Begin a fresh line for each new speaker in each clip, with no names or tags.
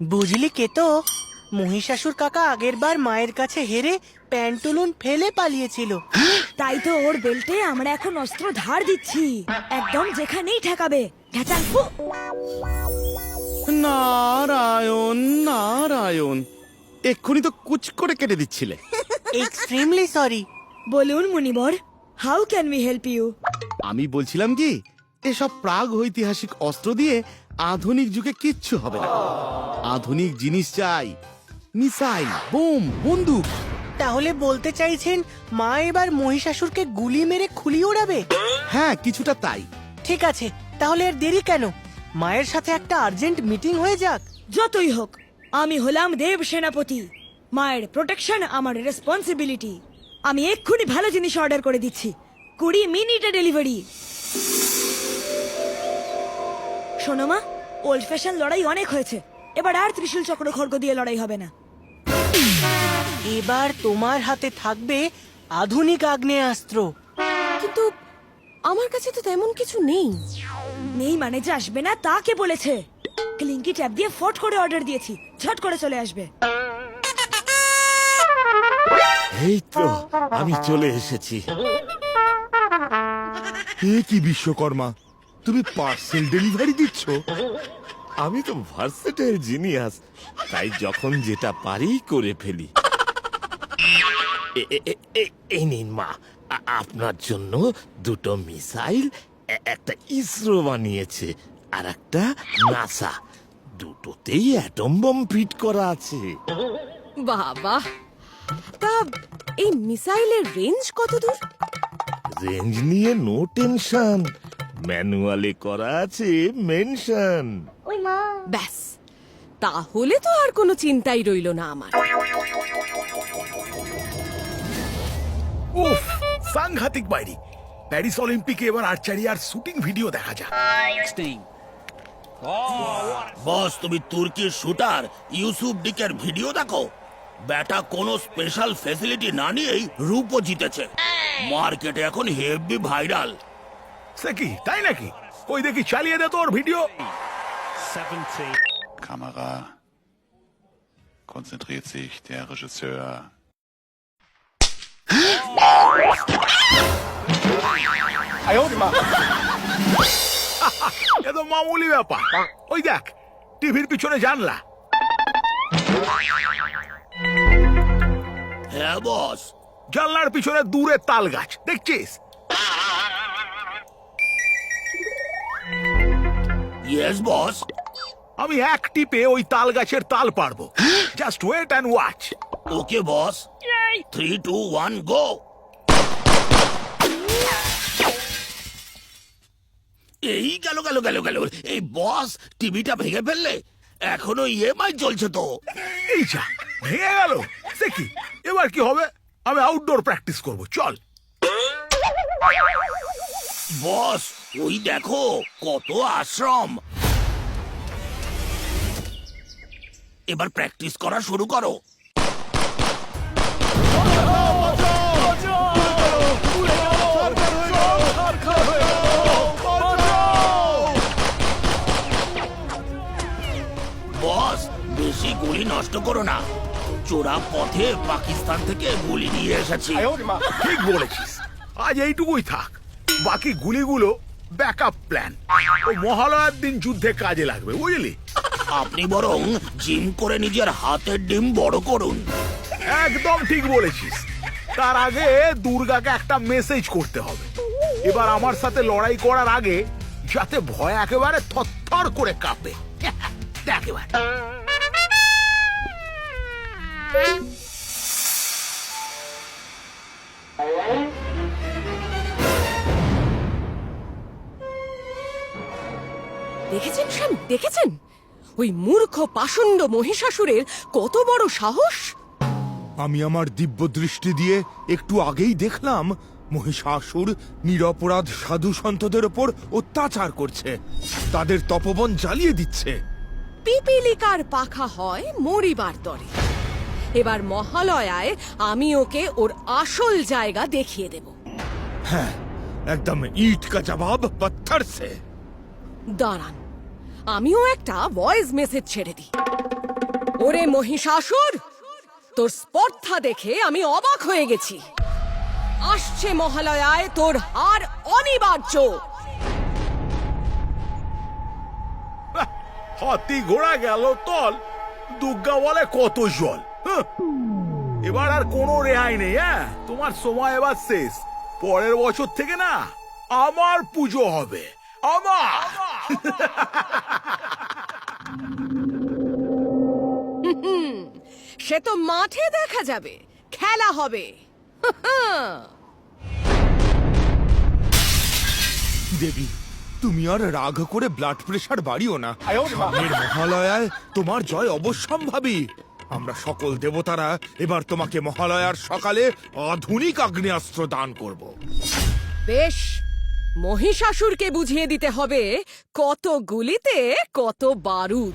বুঝলি কে তো? মহিষাসুর কাকা আগেরবার মায়ের কাছে হেরে প্যান্টুলুন ফেলে পালিয়েছিল।
তাই তো ওর বেল্টে আমরা এখন অস্ত্র ধার দিচ্ছি। একদম যেখানেই ঠেকাবে।
নারায়ণ নারায়ণ। এক্ষুনি তো কুচ করে কেটে দিচ্ছিলে।
এক্সট্রিমলি সরি
বলুন Munibar how can we help you
আমি বলছিলাম কি এসব প্রাগ ঐতিহাসিক অস্ত্র দিয়ে আধুনিক যুগে কিচ্ছু হবে না। আধুনিক জিনিস চাই মিসাইল বোম বন্দুক।
তাহলে বলতে চাইছেন মা এবার মহিষাসুরকে গুলি মেরে খুলি ওড়াবে?
হ্যাঁ কিছুটা তাই।
ঠিক আছে তাহলে আর দেরি কেন? মায়ের সাথে একটা আর্জেন্ট মিটিং হয়ে যাক।
যতই হোক আমি হলাম দেব সেনাপতি। মায়ের প্রোটেকশন আমার রেসপন্সিবিলিটি। আমি এক্ষুনি ভালো জিনিস অর্ডার করে দিচ্ছি। কুড়ি মিনিটে ডেলিভারি। শোনো মা ওল্ড ফ্যাশন লড়াই অনেক হয়েছে। এবার আর ত্রিশূল চক্র খড়গ দিয়ে লড়াই হবে না।
এবার তোমার হাতে থাকবে আধুনিক আগ্নেয়াস্ত্র।
কিন্তু আমার কাছে তো তেমন কিছু নেই।
নেই মানে যে আসবে না তা কে বলেছে? ক্লিঙ্কি ট্যাপ দিয়ে ফট করে অর্ডার দিয়েছি ঝট করে চলে আসবে।
এই তো আমি চলে এসেছি।
এ কি বিশ্বকর্মা? তুমি পার্সেল ডেলিভারি দিচ্ছ?
আমি তো ভার্সেটাইল জিনিয়াস তাই যখন যেটা পারি করে ফেলি। এই নিন মা আপনার জন্য দুটো মিসাইল একটা ইসরো বানিয়েছে আর একটা নাসা। দুটোতেই অ্যাটম বম ফিট করা আছে।
বাবা তা এই মিসাইলের রেঞ্জ কত দূর?
রেঞ্জ নিয়ে নো টেনশন ম্যানুয়ালে করা আছে মেনশন। ওই মা।
ব্যাস তাহলে তো আর কোনো চিন্তাই রইল না আমার।
উফ সাংঘাতিক বাইরি। প্যারিস অলিম্পিকে এবার আর্চারি আর শুটিং ভিডিও দেখা যাক।
বস তুমি তুর্কির শুটার ইউসুফ ডিকের ভিডিও দেখো। ব্যাটা কোনো স্পেশাল ফেসিলিটি না নিয়েই রূপও জিতেছে। মার্কেটে এখন হেভি ভাইরাল
সে কি? তাই নাকি? ওই দেখি চালিয়ে দে তোর video.
Kamera. Konzentriert sich der Regisseur.
এ তো মামুলি ব্যাপার। ওই দেখ টিভির পিছনে জানলা।
হ্যাঁ বস।
জানলার পিছনে দূরে তাল গাছ দেখছিস?
ইয়েস বস
আমি এক টিপে ওই তাল গাছের তাল পারব just wait and watch
okay boss three two one go এই গেল গেল গেল গেল। এই বস টিভিটা ভেঙে ফেললে এখনও ইএমআই চলছে তো।
এই যা ভেঙে গেল। সে কি এবার কি হবে? আমি আউটডোর প্র্যাকটিস করব চল।
বস ওই দেখো, কত আশ্রম। এবার প্র্যাকটিস করা শুরু করো। বস, বেশি গুলি নষ্ট করো না। চোরা পথে পাকিস্তান থেকে গুলি নিয়ে এসেছি।
ঠিক বলেছিস। আজ এইটুকুই থাক। বাকি গুলিগুলো ব্যাকআপ প্ল্যান। ও মহালয়ার দিন যুদ্ধে কাজে লাগবে বুঝলি?
আপনি বরং জিম করে নিজের হাতের ডিম বড় করুন।
একদম ঠিক বলেছিস। তার আগে দুর্গাকে একটা মেসেজ করতে হবে। এবার আমার সাথে লড়াই করার আগে যাতে ভয় একেবারে থরথর করে কাঁপে। দেখ
দেখেছেন শ্যাম দেখেছেন? ওই মূর্খ পাষণ্ড মহিষাসুরের কত বড় সাহস?
আমি আমার দিব্য দৃষ্টি দিয়ে একটু আগেই দেখলাম মহিষাসুর নিরপরাধ সাধু সন্তদের ওপর অত্যাচার করছে। তাদের তপবন জ্বালিয়ে দিচ্ছে।
পিপিলিকার পাখা হয় মরিবার তরে। এবার মহালয়ায় আমি ওকে ওর আসল জায়গা দেখিয়ে দেব।
হ্যাঁ একদম ইট কা জবাব পত্থর সে
দাঁড়ান। আমিও একটা ভয়েস মেসেজ ছেড়ে দিই। ওরে মহিষাসুর, তোর স্পর্ধা দেখে আমি অবাক হয়ে গেছি। আসছে মহালয়ায় তোর হার অনিবার্য।
হাতি ঘোড়া গেল তল দুর্গা বলে কত জল হ্যাঁ। এবার আর কোনো রেহাই নেই হ্যাঁ? তোমার সময় এবার শেষ। পরের বছর থেকে না, আমার পুজো হবে। আমার
সে তো মাঠে দেখা যাবে। খেলা হবে।
দেবী তুমি আর রাগ করে ব্লাড প্রেশার বাড়িও না। সামনের মহালয়ায় তোমার জয় অবশ্যম্ভাবী। আমরা সকল দেবতারা এবার তোমাকে মহালয়ার সকালে আধুনিক আগ্নেয়াস্ত্র দান করব।
বেশ মহিষাসুরকে বুঝিয়ে দিতে হবে কত গুলিতে কত বারুদ।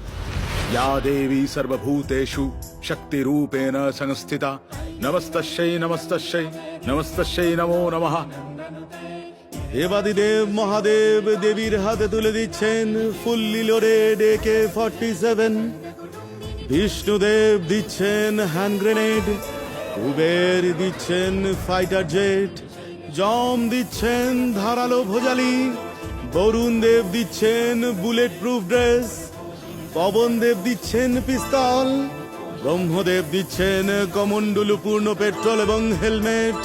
যা দেবী সর্বভূতেষু শক্তিরূপেণ সংস্থিতা। নমস্তশ্যই নমস্তশ্যই নমস্তশ্যই নমো
নমঃ। দেবাদিদেব মহাদেব দেবীর হাতে তুলে দিচ্ছেন ফুল্লি লোডেড ডেকে ফর্টি সেভেন। বিষ্ণুদেব দিচ্ছেন হ্যান্ড গ্রেনেড কুবের দিচ্ছেন ফাইটার জেট। জম দিচ্ছেন ধারালো ভোজালি, বরুণ দেব দিচ্ছেন bulletproof dress, Pawan Dev দিচ্ছেন পিস্তল, ব্রহ্মদেব দিচ্ছেন কমণ্ডলু পূর্ণ পেট্রোল এবং হেলমেট,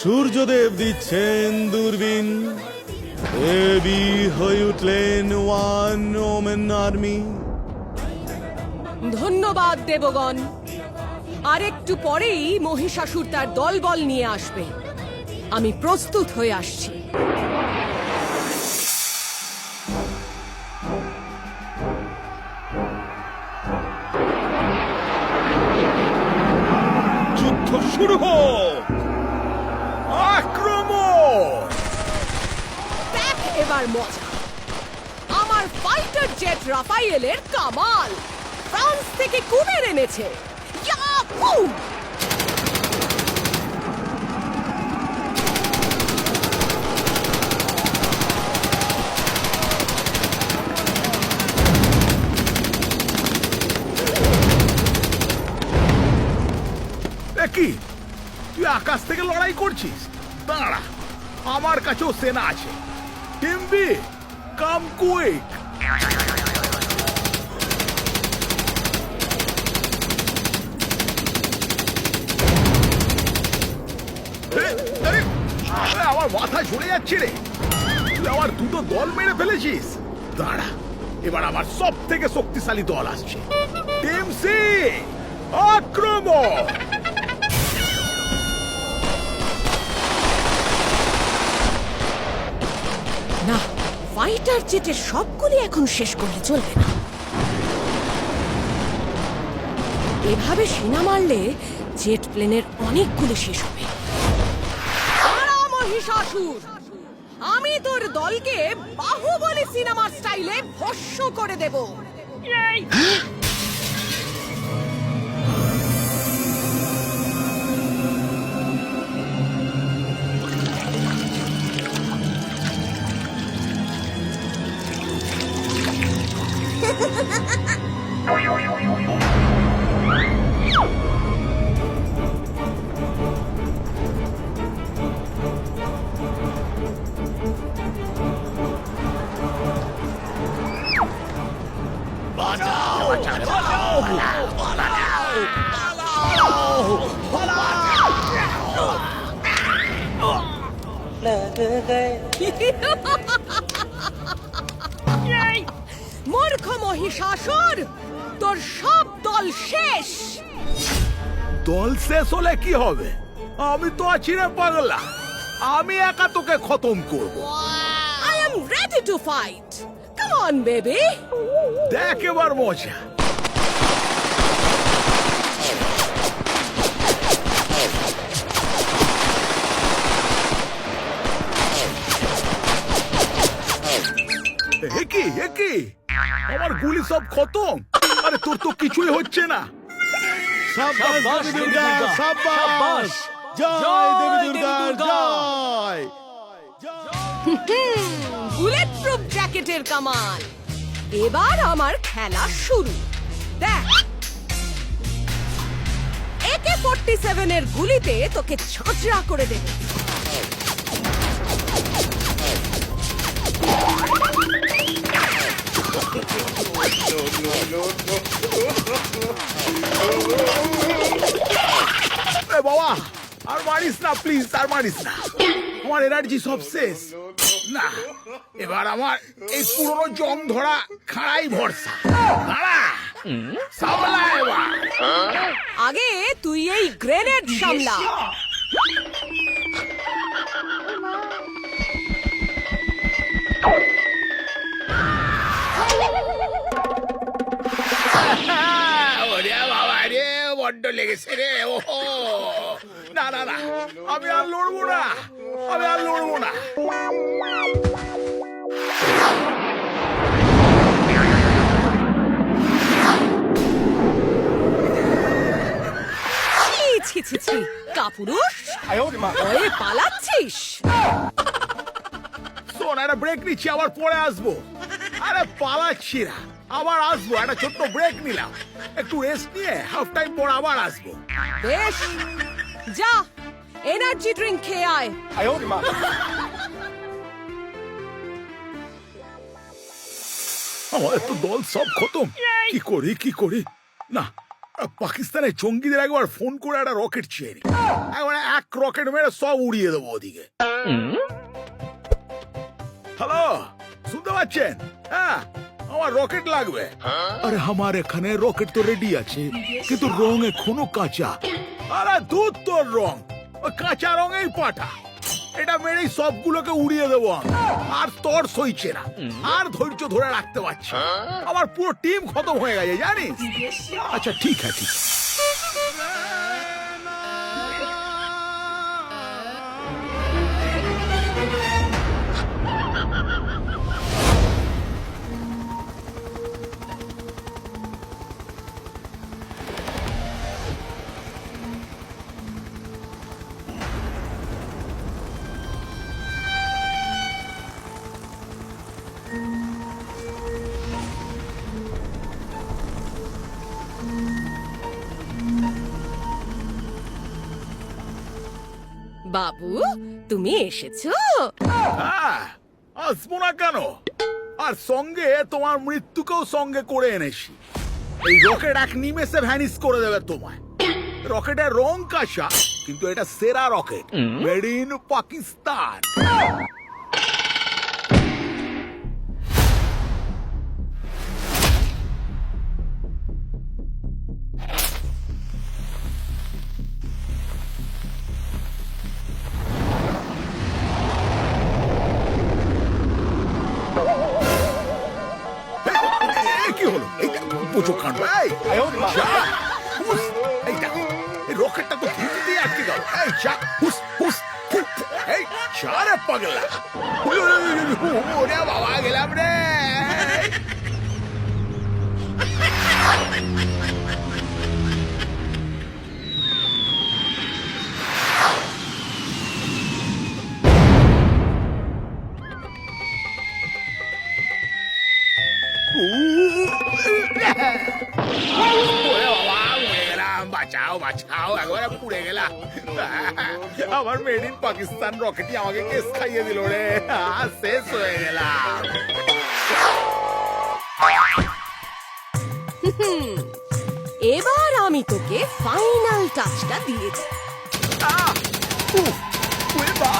সূর্যদেব দিচ্ছেন দূরবীন। দেবী হয়ে উঠলেন ওয়ান ওমেন আর্মি।
ধন্যবাদ দেবগণ। আর একটু পরেই মহিষাসুর তার দলবল নিয়ে আসবে। আমি প্রস্তুত হয়ে আসছি।
যুদ্ধ শুরু হোক। আক্রমণ!
দেখ এবার মজা। আমার ফাইটার জেট রাফাইয়েলের কামাল। ফ্রান্স থেকে কুবের এনেছে। ইয়াহু!
এ কি তুই আকাশ থেকে লড়াই করছিস? দাঁড়া, আমার কাছেও সেনা আছে। টিম্বি, কাম কুইক। আমার মাথা ঝরে যাচ্ছে রে। তুই আমার দুটো দল মেরে ফেলেছিস। দাঁড়া, এবার আমার সব থেকে শক্তিশালী দল আসছে। টিম সি, আক্রমণ
না ফাইটার জেটের সবগুলি এখন শেষ করলে চলবে না। এভাবে সেনা মারলে জেট প্লেনের অনেকগুলি শেষ হবে। মহিষাসুর! আমি তোর দলকে বাহুবলী সিনেমার স্টাইলে ভস্য করে দেব। মূর্খ মহিষাসুর তোর সব দল শেষ।
দল শেষ হলে কি হবে? আমি তো আছি রে পাগলা। আমি একা তোকে খতম করব।
I am ready to fight come on baby
দেখ এবার মজা। এ কি? আমার গুলি সব খতম। আরে তোর তো কিছুই হচ্ছে না।
সাব্বাস দেবী দুর্গা। সাব্বাস। জয় দেবী দুর্গা। জয়।
বুলেট প্রুফ জ্যাকেটের কামাল। এবার আমার খেলা শুরু। দেখ। একে ফোর্টি সেভেনের গুলিতে তোকে ছাঁচড়া করে দেবে।
বাবা আর মারিস না প্লিজ আর মারিস না। আমার এনার্জি সব শেষ। না এবার আমার এই পুরনো জং ধরা খাড়াই ভরসা। খাড়া। সামলা এবার।
আগে তুই এই গ্রেনেড সামলা।
ওরে লেগেছে রে ও না না না আমি আর লড়বো না আমি আর লড়বো না।
ছি ছি ছি ছি কাপুরুষ ওই পালাচ্ছিস।
শোন একটা ব্রেক নিচ্ছি আবার পরে আসব। আরে পালাচ্ছি না আবার আসব একটা ছোট্ট ব্রেক নিলাম। একটু রেস্ট নিয়ে হাফ টাইম পর আবার আসব।
বেশ। যা এনার্জি ড্রিঙ্ক খেয়ে আয়।
আমার তো দল সব খতম। কি করি কি করি? না পাকিস্তানের জঙ্গিদের একবার ফোন করে একটা রকেট চেয়ে নি। একবার এক রকেট মেরে সব উড়িয়ে দেবো ওদিকে। হ্যালো শুনতে পাচ্ছেন? হ্যাঁ আমার রকেট লাগবে। আরে আমার এখানে রকেট তো রেডি আছে কিন্তু রং এখনও কাঁচা। আরে দুধ তোর রং কাঁচা রঙেই পাঠা এটা মেরেই সবগুলোকে উড়িয়ে দেবো আমি। আর তোর সইছে না। আর ধৈর্য ধরে রাখতে পারছি আমার পুরো টিম খতম হয়ে গেছে জানিস? আচ্ছা ঠিক আছে।
বাবু তুমি এসেছ?
আসব না কেন? আর সঙ্গে তোমার মৃত্যুকেও সঙ্গে করে এনেছি। এই রকেট এক নিমেষে ভ্যানিস করে দেবে তোমায়। রকেটের রং কাঁচা কিন্তু এটা সেরা রকেট। মেড ইন পাকিস্তান পুজো কাণ্ড। এই যা, হুস, এই দেখো এই রকেটটা তো ঘুরতে দিয়ে আটকে গেল। এই যা হুস হুস এই পাগলা। ওরে বাবা গেলাম রে। বাঁচাও বাঁচাও একবারে পুড়ে গেলাম। আমার মেড ইন পাকিস্তান রকেটই আমাকে কেস খাইয়ে দিল রে। শেষ হয়ে গেলাম।
এবার আমি তোকে ফাইনাল টাচটা
বাবা!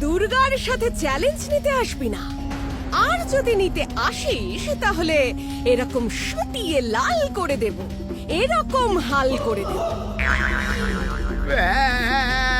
দুর্গার সাথে চ্যালেঞ্জ নিতে আসবি না। আর যদি নিতে আসিস, তাহলে এরকম শুটিয়ে লাল করে দেব এরকম হাল করে দেব
আহ!